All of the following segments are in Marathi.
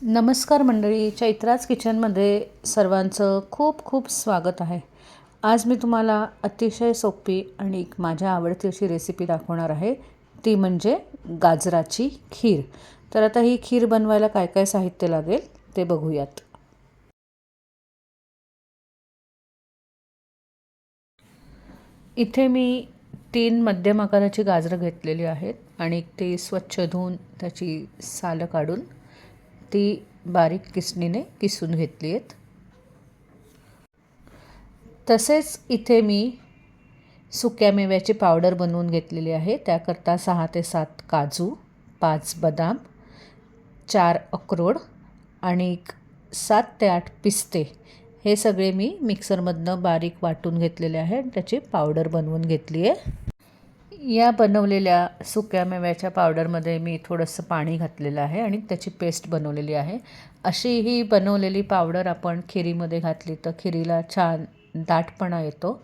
नमस्कार मंडळी चैत्राज किचनमध्ये सर्वांचं खूप खूप स्वागत आहे. आज मी तुम्हाला अतिशय सोपी आणि एक माझ्या आवडती अशी रेसिपी दाखवणार आहे. ती म्हणजे गाजराची खीर. तर आता ही खीर बनवायला काय काय साहित्य लागेल ते बघूयात. इथे मी तीन मध्यम आकाराची गाजरं घेतलेली आहेत आणि ती स्वच्छ धुवून त्याची सालं काढून ती बारीक किसणीने किसून घेतली आहेत. तसेच इथे मी सुक्या मेव्याची पावडर बनवून घेतलेली आहे. त्याकरता सहा ते सात काजू पाच बदाम चार अक्रोड आणि सात ते आठ पिस्ते हे सगळे मी मिक्सरमधनं बारीक वाटून घेतलेले आहे आणि त्याची पावडर बनवून घेतली आहे. या बनवलेल्या सुक्या मेव्याच्या पावडरमध्ये मी थोडंसं पाणी घातलेलं आहे आणि त्याची पेस्ट बनवलेली आहे. अशी ही बनवलेली पावडर आपण खिरीमध्ये घातली तर खिरीला छान दाटपणा येतो.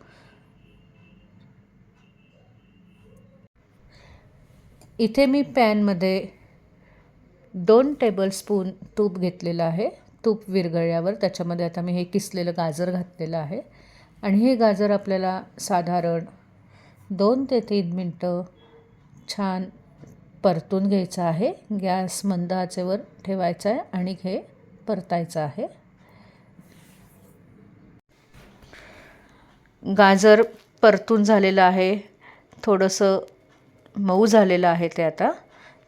इथे मी पॅनमध्ये दोन टेबलस्पून तूप घेतलेलं आहे. तूप विरघळल्यावर त्याच्यामध्ये आता मी हे किसलेलं गाजर घातलेलं आहे. आणि हे गाजर आपल्याला साधारण दोन ते तीन मिनटं छान परतून घ्यायचं आहे. गॅस मंद आचेवर ठेवायचा आहे आणि हे परतायचं आहे. गाजर परतून झालेलं आहे. थोडंसं मऊ झालेलं आहे ते आता.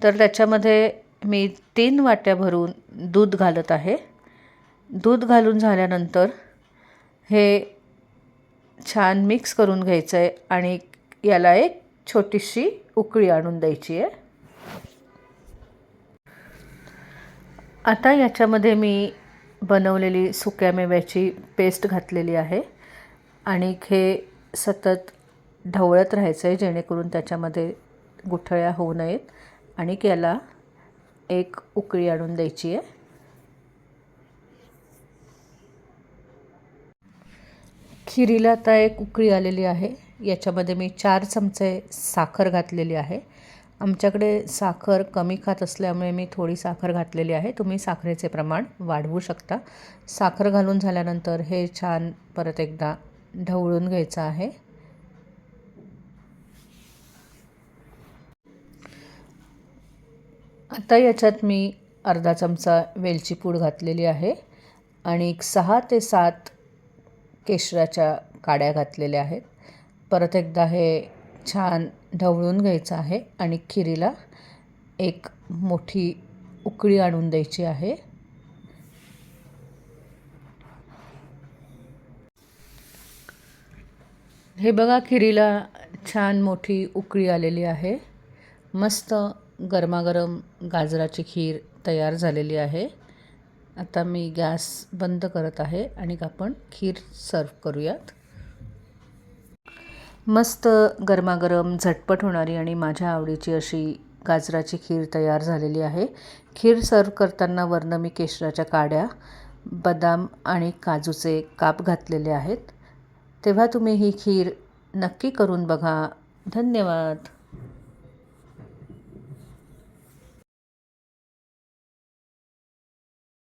तर त्याच्यामध्ये मी तीन वाट्या भरून दूध घालत आहे. दूध घालून झाल्यानंतर हे छान मिक्स करून घ्यायचं आहे आणि याला एक छोटीशी उकळी आणून द्यायची आहे. आता याच्यामध्ये मी बनवलेली सुक्या मेव्याची पेस्ट घातलेली आहे. आणि हे सतत ढवळत राहायचं आहे जेणेकरून त्याच्यामध्ये गुठळ्या होऊ नयेत. आणि याला एक उकळी आणून द्यायची आहे. खिरीला आता एक उकळी आलेली आहे. याच्यामध्ये मी चार चमचे साखर घातलेली आहे. आमच्याकडे साखर कमी खात असल्यामुळे मी थोडी साखर घातलेली आहे. तुम्ही साखरेचे प्रमाण वाढवू शकता. साखर घालून झाल्यानंतर हे छान परत एकदा ढवळून घ्यायचं आहे. आता याच्यात मी अर्धा चमचा वेलची पूड घातलेली आहे आणि एक सहा ते सात केशराच्या काड्या घातलेल्या आहेत. परत एकदा हे छान ढवळून घ्यायचं आहे आणि खिरीला एक मोठी उकळी आणून द्यायची आहे. हे बघा खिरीला छान मोठी उकळी आलेली आहे. मस्त गरमागरम गाजराची खीर तयार झालेली आहे. आता मी गॅस बंद करत आहे आणि आपण खीर सर्व करूयात. मस्त गरमागरम झटपट होणारी आणि माझ्या आवडीची अशी गाजराची खीर तयार झालेली आहे. खीर सर्व करताना वरनं मी केशराच्या काड्या बदाम आणि काजूचे काप घातलेले आहेत. तेव्हा तुम्ही ही खीर नक्की करून बघा. धन्यवाद.